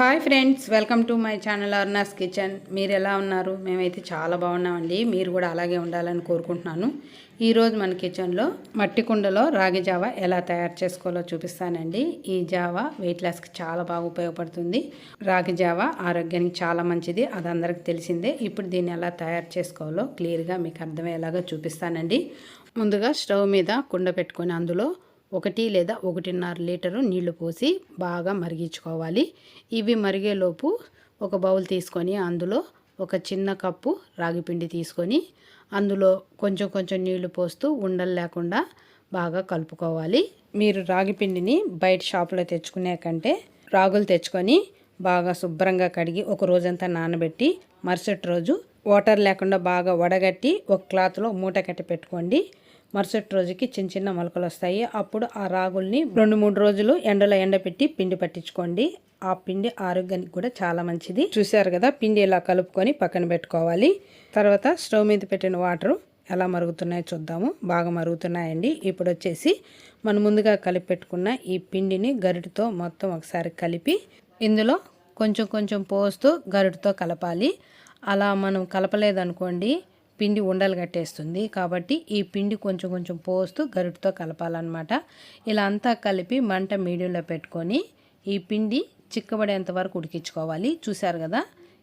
Hi friends welcome to my channel Arna's kitchen. మీరు ఎలా ఉన్నారు? మేమైతే చాలా బాగున్నామండి. మీరు కూడా అలాగే ఉండాలని కోరుకుంటున్నాను. ఈరోజు మన కిచెన్లో మట్టి కుండలో రాగి జావా ఎలా తయారు చేసుకోవాలో చూపిస్తానండి. ఈ జావా వెయిట్ లాస్కి చాలా బాగా ఉపయోగపడుతుంది. రాగి జావా ఆరోగ్యానికి చాలా మంచిది. అది అందరికి తెలిసిందే. ఇప్పుడు దీన్ని ఎలా తయారు చేసుకోవాలో క్లియర్గా మీకు అర్థమయ్యేలాగా చూపిస్తానండి. ముందుగా స్టవ్ మీద కుండ పెట్టుకొని అందులో ఒకటి లేదా ఒకటిన్నర లీటరు నీళ్ళు పోసి బాగా మరిగించుకోవాలి. ఇవి మరిగేలోపు ఒక బౌల్ తీసుకొని అందులో ఒక చిన్న కప్పు రాగిపిండి తీసుకొని అందులో కొంచెం కొంచెం నీళ్ళు పోస్తూ ఉండలు లేకుండా బాగా కలుపుకోవాలి. మీరు రాగిపిండిని బయట షాపులో తెచ్చుకునే కంటే రాగులు తెచ్చుకొని బాగా శుభ్రంగా కడిగి ఒక రోజంతా నానబెట్టి మరుసటి రోజు వాటర్ లేకుండా బాగా వడగట్టి ఒక క్లాత్లో మూట కట్టి పెట్టుకోండి. మరుసటి రోజుకి చిన్న చిన్న మొలకలు వస్తాయి. అప్పుడు ఆ రాగుల్ని రెండు మూడు రోజులు ఎండలో ఎండపెట్టి పిండి పట్టించుకోండి. ఆ పిండి ఆరోగ్యానికి కూడా చాలా మంచిది. చూశారు కదా పిండి ఇలా కలుపుకొని పక్కన పెట్టుకోవాలి. తర్వాత స్టవ్ మీద పెట్టిన వాటర్ ఎలా మరుగుతున్నాయో చూద్దాము. బాగా మరుగుతున్నాయండి. ఇప్పుడు వచ్చేసి మనం ముందుగా కలిపి పెట్టుకున్న ఈ పిండిని గరిటతో మొత్తం ఒకసారి కలిపి ఇందులో కొంచెం కొంచెం పోస్తూ గరిటతో కలపాలి. అలా మనం కలపలేదనుకోండి పిండి ఉండలు కట్టేస్తుంది. కాబట్టి ఈ పిండి కొంచెం కొంచెం పోస్తూ గరిటతో కలపాలన్నమాట. ఇలా అంతా కలిపి మంట మీడియంలో పెట్టుకొని ఈ పిండి చిక్కబడేంత వరకు ఉడికించుకోవాలి. చూశారు కదా?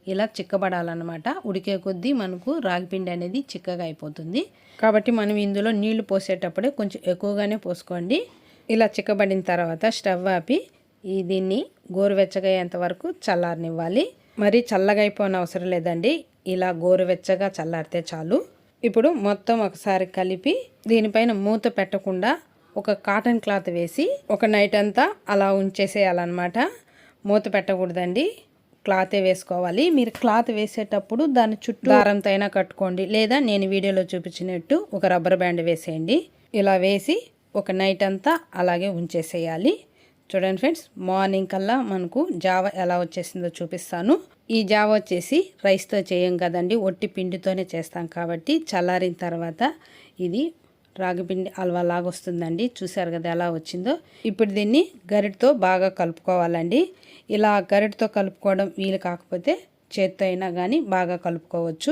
ఇలా చిక్కబడాలన్నమాట. ఉడికే కొద్దీ మనకు రాగి పిండి అనేది చిక్కగా అయిపోతుంది. కాబట్టి మనం ఇందులో నీళ్ళు పోసేటప్పుడే కొంచెం ఎక్కువగానే పోసుకోండి. ఇలా చిక్కబడిన తర్వాత స్టవ్ ఆపి ఈ దీన్ని గోరువెచ్చగా అయ్యేంత వరకు చల్లారనివ్వాలి. మరి చల్లగా అయిపోయిన అవసరం లేదండి. ఇలా గోరువెచ్చగా చల్లారితే చాలు. ఇప్పుడు మొత్తం ఒకసారి కలిపి దీనిపైన మూత పెట్టకుండా ఒక కాటన్ క్లాత్ వేసి ఒక నైట్ అంతా అలా ఉంచేసేయాలన్నమాట. మూత పెట్టకూడదండి. క్లాతే వేసుకోవాలి. మీరు క్లాత్ వేసేటప్పుడు దాని చుట్టూ దారంతో అయినా కట్టుకోండి. లేదా నేను వీడియోలో చూపించినట్టు ఒక రబ్బర్ బ్యాండ్ వేసేయండి. ఇలా వేసి ఒక నైట్ అంతా అలాగే ఉంచేసేయాలి. చూడండి ఫ్రెండ్స్ మార్నింగ్ కల్లా మనకు జావ ఎలా వచ్చేసిందో చూపిస్తాను. ఈ జావ వచ్చేసి రైస్తో చేయం కదండి ఒట్టి పిండితోనే చేస్తాం కాబట్టి చల్లారిన తర్వాత ఇది రాగిపిండి హల్వా లాగా వస్తుందండి. చూసారు కదా ఎలా వచ్చిందో. ఇప్పుడు దీన్ని గరిటతో బాగా కలుపుకోవాలండి. ఇలా గరిటతో కలుపుకోవడం వీలు కాకపోతే చేత్తో అయినా కానీ బాగా కలుపుకోవచ్చు.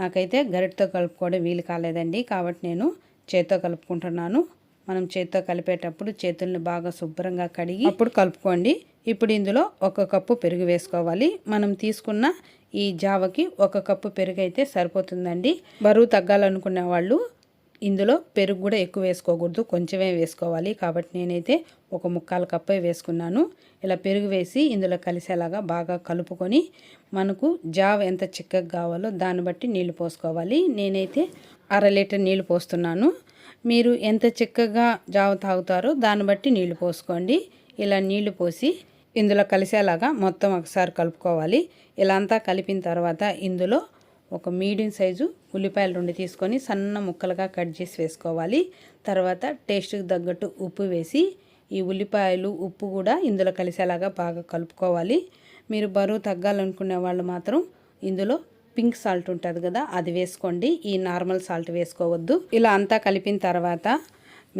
నాకైతే గరిటతో కలుపుకోవడం వీలు కాలేదండి. కాబట్టి నేను చేత్తో కలుపుకుంటున్నాను. మనం చేత్తో కలిపేటప్పుడు చేతుల్ని బాగా శుభ్రంగా కడిగి అప్పుడు కలుపుకోండి. ఇప్పుడు ఇందులో ఒక కప్పు పెరుగు వేసుకోవాలి. మనం తీసుకున్న ఈ జావకి ఒక కప్పు పెరుగు అయితే సరిపోతుందండి. బరువు తగ్గాలనుకునే వాళ్ళు ఇందులో పెరుగు కూడా ఎక్కువ వేసుకోకూడదు కొంచెమే వేసుకోవాలి. కాబట్టి నేనైతే ఒక ముక్కాలు కప్పే వేసుకున్నాను. ఇలా పెరుగు వేసి ఇందులో కలిసేలాగా బాగా కలుపుకొని మనకు జావ ఎంత చిక్కగా కావాలో దాన్ని బట్టి నీళ్ళు పోసుకోవాలి. నేనైతే అర లీటర్ నీళ్ళు పోస్తున్నాను. మీరు ఎంత చిక్కగా జావ తాగుతారో దాన్ని బట్టి నీళ్ళు పోసుకోండి. ఇలా నీళ్ళు పోసి ఇందులో కలిసేలాగా మొత్తం ఒకసారి కలుపుకోవాలి. ఇలా అంతా కలిపిన తర్వాత ఇందులో ఒక మీడియం సైజు ఉల్లిపాయలు రెండు తీసుకొని సన్న ముక్కలుగా కట్ చేసి వేసుకోవాలి. తర్వాత టేస్ట్కి తగ్గట్టు ఉప్పు వేసి ఈ ఉల్లిపాయలు ఉప్పు కూడా ఇందులో కలిసేలాగా బాగా కలుపుకోవాలి. మీరు బరువు తగ్గాలనుకునే వాళ్ళు మాత్రం ఇందులో పింక్ సాల్ట్ ఉంటుంది కదా అది వేసుకోండి. ఈ నార్మల్ సాల్ట్ వేసుకోవద్దు. ఇలా అంతా కలిపిన తర్వాత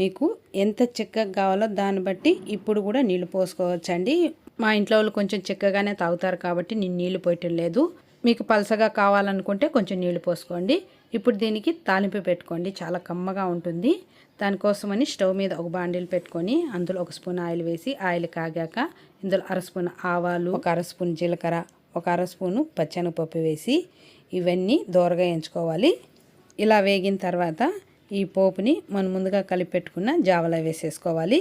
మీకు ఎంత చిక్కగా కావాలో దాన్ని బట్టి ఇప్పుడు కూడా నీళ్ళు పోసుకోవచ్చండి. మా ఇంట్లో వాళ్ళు కొంచెం చిక్కగానే తాగుతారు కాబట్టి నేను నీళ్ళు పోయటం లేదు. మీకు పలసగా కావాలనుకుంటే కొంచెం నీళ్ళు పోసుకోండి. ఇప్పుడు దీనికి తాలింపు పెట్టుకోండి. చాలా కమ్మగా ఉంటుంది. దానికోసమని స్టవ్ మీద ఒక బాండిల్ పెట్టుకొని అందులో ఒక స్పూన్ ఆయిల్ వేసి ఆయిల్ కాగాక ఇందులో అర స్పూన్ ఆవాలు ఒక అర స్పూన్ జీలకర్ర ఒక అర స్పూను పచ్చనపప్పు వేసి ఇవన్నీ దోరగా ఎంచుకోవాలి. ఇలా వేగిన తర్వాత ఈ పోపుని మనం ముందుగా కలిపి పెట్టుకున్న జావలా వేసేసుకోవాలి.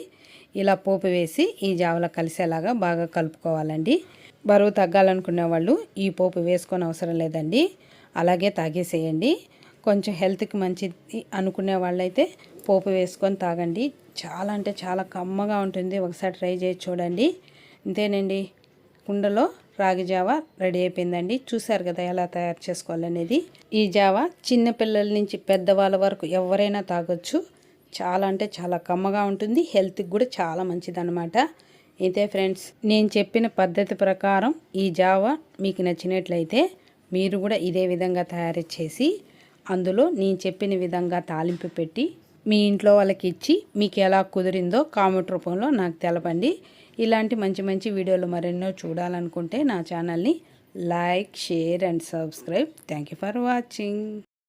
ఇలా పోపు వేసి ఈ జావల కలిసేలాగా బాగా కలుపుకోవాలండి. బరువు తగ్గాలనుకునే వాళ్ళు ఈ పోపు వేసుకొని అవసరం లేదండి. అలాగే తాగేసేయండి. కొంచెం హెల్త్కి మంచిది అనుకునే వాళ్ళైతే పోపు వేసుకొని తాగండి. చాలా అంటే చాలా కమ్మగా ఉంటుంది. ఒకసారి ట్రై చేసి చూడండి. అంతేనండి కుండలో రాగి జావ రెడీ అయిపోయిందండి. చూసారు కదా ఎలా తయారు చేసుకోవాలనేది. ఈ జావ చిన్నపిల్లల నుంచి పెద్దవాళ్ళ వరకు ఎవరైనా తాగొచ్చు. చాలా అంటే చాలా కమ్మగా ఉంటుంది. హెల్త్కి కూడా చాలా మంచిదన్నమాట. అయితే ఫ్రెండ్స్ నేను చెప్పిన పద్ధతి ప్రకారం ఈ జావ మీకు నచ్చినట్లయితే మీరు కూడా ఇదే విధంగా తయారు చేసి అందులో నేను చెప్పిన విధంగా తాలింపు పెట్టి మీ ఇంట్లో వాళ్ళకి ఇచ్చి మీకు ఎలా కుదిరిందో కామెంట్ రూపంలో నాకు తెలపండి. ఇలాంటి మంచి మంచి వీడియోలు మరెన్నో చూడాలనుకుంటే నా ఛానల్ని like share and subscribe. Thank you for watching.